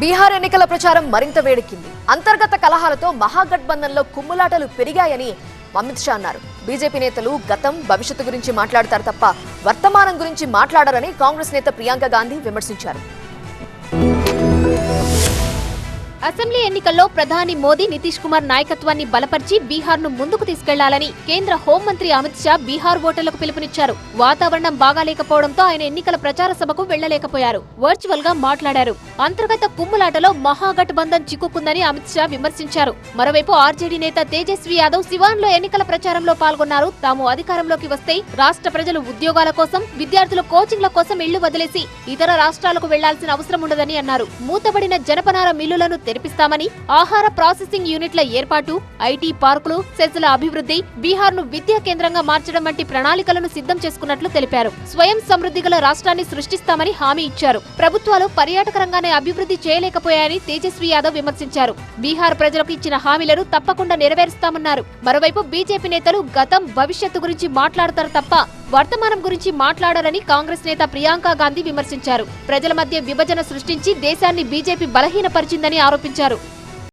బీహార్ ఎన్నికల ప్రచారం మరింత వేడెక్కింది. అంతర్గత కలహాలతో మహాగఠబంధన్లో కుమ్ములాటలు పెరిగాయని అమిత్ షా అన్నారు. బీజేపీ నేతలు గతం భవిష్యత్తు గురించి మాట్లాడతారు తప్ప వర్తమానం గురించి మాట్లాడరని కాంగ్రెస్ నేత ప్రియాంక గాంధీ విమర్శించారు. అసెంబ్లీ ఎన్నికల్లో ప్రధాని మోదీ నితీష్ కుమార్ నాయకత్వాన్ని బలపరిచి బీహార్ను ముందుకు తీసుకెళ్ళాలని కేంద్ర హోంమంత్రి అమిత్ షా బీహార్ ఓటర్లకు పిలుపునిచ్చారు. వాతావరణం బాగాలేకపోవడంతో ఆయన ఎన్నికల ప్రచార సభకు వెళ్ళలేకపోయారు వర్చువల్గా మాట్లాడారు. అంతర్గత కుమ్ములాటలో మహాగఠబంధన్ చిక్కుకుందని అమిత్ షా విమర్శించారు. మరోవైపు ఆర్జేడీ నేత తేజస్వి యాదవ్ సివాన్లో ఎన్నికల ప్రచారంలో పాల్గొన్నారు. తాము అధికారంలోకి వస్తే రాష్ట్ర ప్రజలు ఉద్యోగాల కోసం విద్యార్థుల కోచింగ్ల కోసం ఇళ్ళు వదిలేసి ఇతర రాష్ట్రాలకు వెళ్ళాల్సిన అవసరం ఉండదని అన్నారు. మూతబడిన జనపనార మిల్లులను తెరిపిస్తామని ఆహార ప్రాసెసింగ్ యూనిట్ల ఏర్పాటు ఐటీ పార్కులు సెజ్ల అభివృద్ధి బీహార్ను విద్యా కేంద్రంగా మార్చడం వంటి ప్రణాళికలను సిద్ధం చేసుకున్నట్లు తెలిపారు. స్వయం సమృద్ధి గల రాష్ట్రాన్ని సృష్టిస్తామని హామీ ఇచ్చారు. ప్రభుత్వాలు పర్యాటక రంగాన్ని అభివృద్ధి చేయలేకపోయాయని తేజస్వి యాదవ్ విమర్శించారు. బీహార్ ప్రజలకు ఇచ్చిన హామీలను తప్పకుండా నెరవేరుస్తామన్నారు. మరోవైపు బీజేపీ నేతలు గతం భవిష్యత్తు గురించి మాట్లాడతారు తప్ప వర్తమానం గురించి మాట్లాడరని కాంగ్రెస్ నేత ప్రియాంక గాంధీ విమర్శించారు. ప్రజల మధ్య విభజన సృష్టించి దేశాన్ని బీజేపీ బలహీనపరిచిందని ఆరోపించారు